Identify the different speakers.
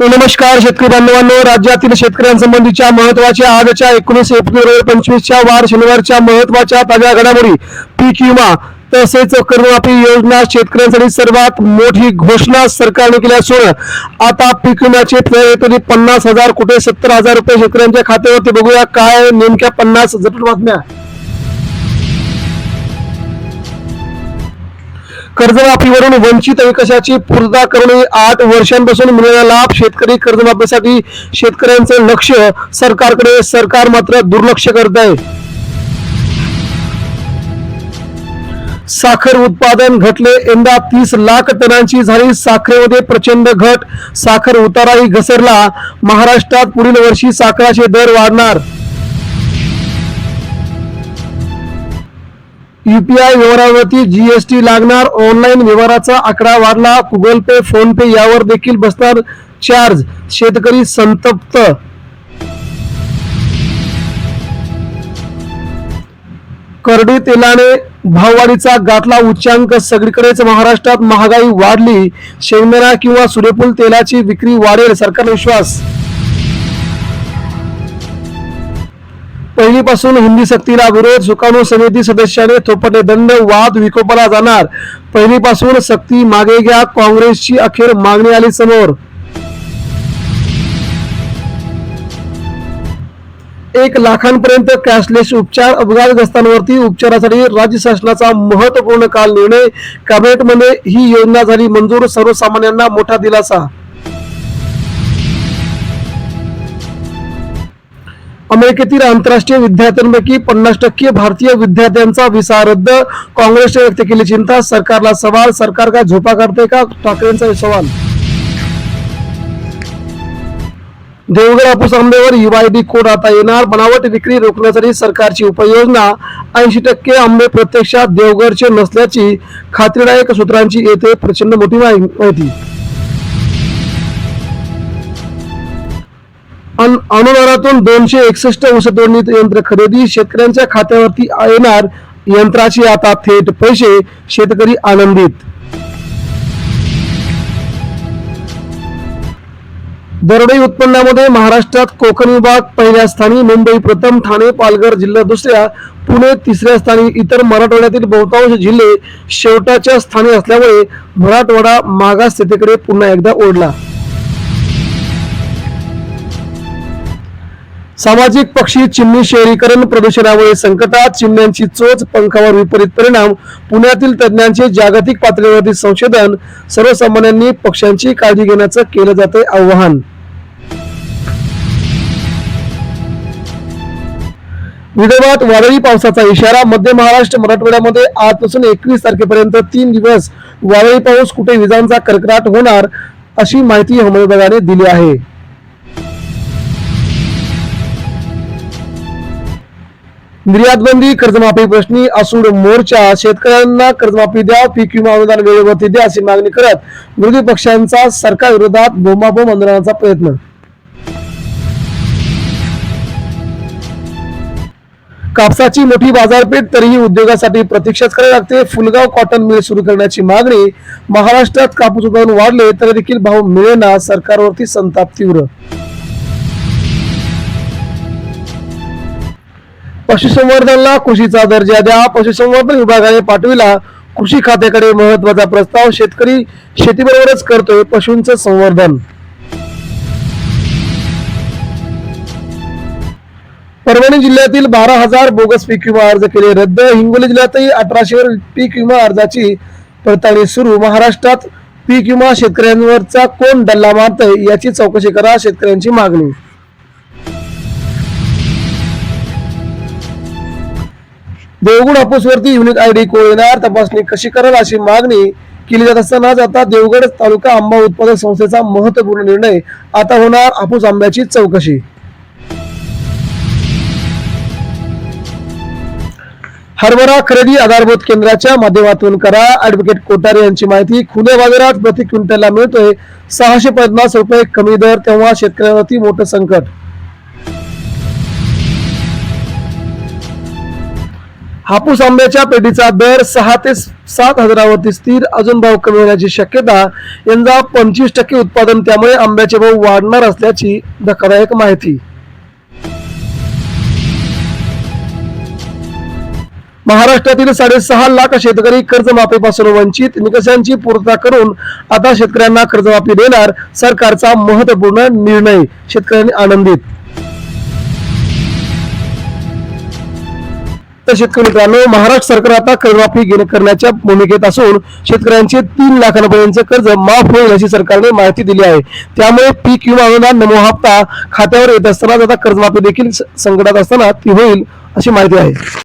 Speaker 1: नमस्कार शेतकरी बांधवांनो राज्यातील शेतकऱ्यांसंबंधीच्या महत्त्वाच्या आजच्या एकोणीस एप्रिल पंचवीसच्या वार शनिवारच्या महत्त्वाच्या ताज्या घडामोडी पीक विमा तसेच कर्जमाफी योजना शेतकऱ्यांसाठी सर्वात मोठी घोषणा सरकारने केली असून आता पीक विम्याचे प्रयत्न पन्नास हजार कुठे सत्तर हजार रुपये शेतकऱ्यांच्या खात्यावरती. बघूया काय नेमक्या पन्नास जटिल बातम्या. कर्जमाफीवरून वंचित विकासाची पूर्तता करणे आठ वर्षांपासून मिळालेला लाभ शेतकरी कर्जमाफीसाठी शेतकऱ्यांचे लक्ष सरकारकडे सरकार मात्र दुर्लक्ष करत आहे. साखर उत्पादन घटले यंदा तीस लाख टनांची झाली साखरेमध्ये प्रचंड घट. साखर उताराही घसरला. महाराष्ट्रात पुढील वर्षी साखराचे दर वाढणार. युपीआय व्यवहारावरती जीएसटी लागणार. ऑनलाईन व्यवहाराचा आकडा वाढला. गुगल पे फोन पे यावर देखील बसणार चार्ज शेतकरी संतप्त. करडी तेलाने भाववाढीचा गाठला उच्चांक. सगळीकडेच महाराष्ट्रात महागाई वाढली. शेंगदाणा किंवा सूर्यफूल तेलाची विक्री वाढेल. सरकार विश्वास पहिलीपासून हिंदी सक्तीला विरोध सुकाणू समिती सदस्याने थोपटले दंड वाद विकोपाला जाणार. पहिलीपासून सक्ती मागे घ्या काँग्रेसची अखेर मागणी आली समोर. एक लाखांपर्यंत कॅशलेस उपचार अपघातग्रस्तांवरती उपचारासाठी राज्य शासनाचा महत्त्वपूर्ण काल निर्णय. कॅबिनेटमध्ये ही योजना झाली मंजूर सर्वसामान्यांना मोठा दिलासा. अमेरिकेतील आंतरराष्ट्रीय विद्यार्थ्यांपैकी पन्नास टक्के भारतीय विद्यार्थ्यांचा व्हिसा रद्द. काँग्रेसने व्यक्त केली चिंता. सरकारला सवाल. सरकार काय झोपा काढते का? ठाकरेंचा सवाल. देवगड हापूस आंब्यावर युआयडी कोड आता येणार? बनावट विक्री रोखण्यासाठी सरकारची उपाययोजना ऐंशी टक्के आंबे प्रत्यक्षात देवगडचे नसल्याची खात्रीदायक सूत्रांची येथे प्रचंड मोठी माहिती माहिती. अनुदानातून दोनशे एकसष्ट ऊसतोडणी यंत्र खरेदी शेतकऱ्यांच्या खात्यावरती येणार यंत्राची आता थेट पैसे शेतकरी आनंदित. दरडोई उत्पन्नामध्ये महाराष्ट्रात कोकण विभाग पहिल्या स्थानी मुंबई प्रथम ठाणे पालघर जिल्हा दुसऱ्या पुणे तिसऱ्या स्थानी इतर मराठवाड्यातील बहुतांश जिल्हे शेवटाच्या स्थानी असल्यामुळे मराठवाडा मागास स्थितीकडे पुन्हा एकदा ओढला. सामाजिक पक्षी चिमणी शहरीकरण प्रदूषणामुळे संकटात चिमण्यांची चोच पंखावर विपरीत परिणाम पुण्यातील तज्ज्ञांचे जागतिक पातळीवरील संशोधन सर्वसामान्यांनी पक्ष्यांची काळजी घेण्याचं केलं जाते आव्हान. विदर्भात वादळी पावसाचा इशारा मध्य महाराष्ट्र मराठवाड्यामध्ये आजपासून एकवीस तारखेपर्यंत तीन दिवस वादळी पाऊस कुठे विजांचा कडकडाट होणार अशी माहिती हवामान विभागाने दिली आहे. निर्यात बंदी कर्जमाफी प्रश्नी असूड मोर्चा शेतकऱ्यांना कर्जमाफी द्या पीक विमा अनुदान वेळेवरती द्या अशी मागणी करत विरोधी पक्षांचा सरकार विरोधात बोंबाबोंब आंदोलनाचा प्रयत्न. कापसाची मोठी बाजारपेठ तरीही उद्योगासाठी प्रतीक्षाच करावी लागते. फुलगाव कॉटन मिल सुरू करण्याची मागणी महाराष्ट्रात कापूस उत्पादन वाढले तरी देखील भाव मिळेना सरकारवरती संताप तीव्र. पशुसंवर्धनला कृषीचा दर्जा द्या. पशुसंवर्धन विभागाने पाठविला कृषी खात्याकडे महत्त्वाचा प्रस्ताव. शेतकरी शेतीबरोबरच करतोय पशूंचं संवर्धन. परभणी जिल्ह्यातील बारा हजार बोगस पीक विमा अर्ज केले रद्द. हिंगोली जिल्ह्यातही अठराशेवर पीक विमा अर्जाची पडताळणी सुरू. महाराष्ट्रात पीक विमा शेतकऱ्यांवरचा कोण डल्ला मारतय याची चौकशी करा शेतकऱ्यांची मागणी. देवगड हापूसवरती युनिट आयडी डी येणार तपासणी कशी करेल अशी मागणी केली जात असतानाच आता देवगड तालुका आंबा उत्पादक संस्थेचा महत्त्वपूर्ण निर्णय आता होणार हापूस आंब्याची चौकशी. हरभरा खरेदी आधारभूत केंद्राच्या माध्यमातून करा. ऍडव्होकेट कोटारे यांची माहिती खुल्या बाजारात प्रति क्विंटलला मिळतोय सहाशे पन्नास रुपये कमी दर तेव्हा शेतकऱ्यांवरती मोठं संकट. हापूस आंब्याच्या पेटीचा दर सहा ते सात हजारावरती स्थिर. अजून भाव कमी होण्याची शक्यता. यंदा पंचवीस टक्के उत्पादन त्यामुळे आंब्याचे भाव वाढणार असल्याची धक्कादायक माहिती. महाराष्ट्रातील साडेसहा लाख शेतकरी कर्जमाफीपासून वंचित. निकषांची पूर्तता करून आता शेतकऱ्यांना कर्जमाफी देणार सरकारचा महत्त्वपूर्ण निर्णय शेतकऱ्यांनी आनंदित. तर शेतकरी मित्रांनो महाराष्ट्र सरकार आता कर्जमाफी घेणं करण्याच्या भूमिकेत असून शेतकऱ्यांचे तीन लाखांपर्यंतचे कर्ज माफ होईल अशी सरकारने माहिती दिली आहे. त्यामुळे पीक विमा अनुदान नमो हप्ता खात्यावर येत असतानाच आता कर्जमाफी देखील संकटात असताना ती होईल अशी माहिती आहे.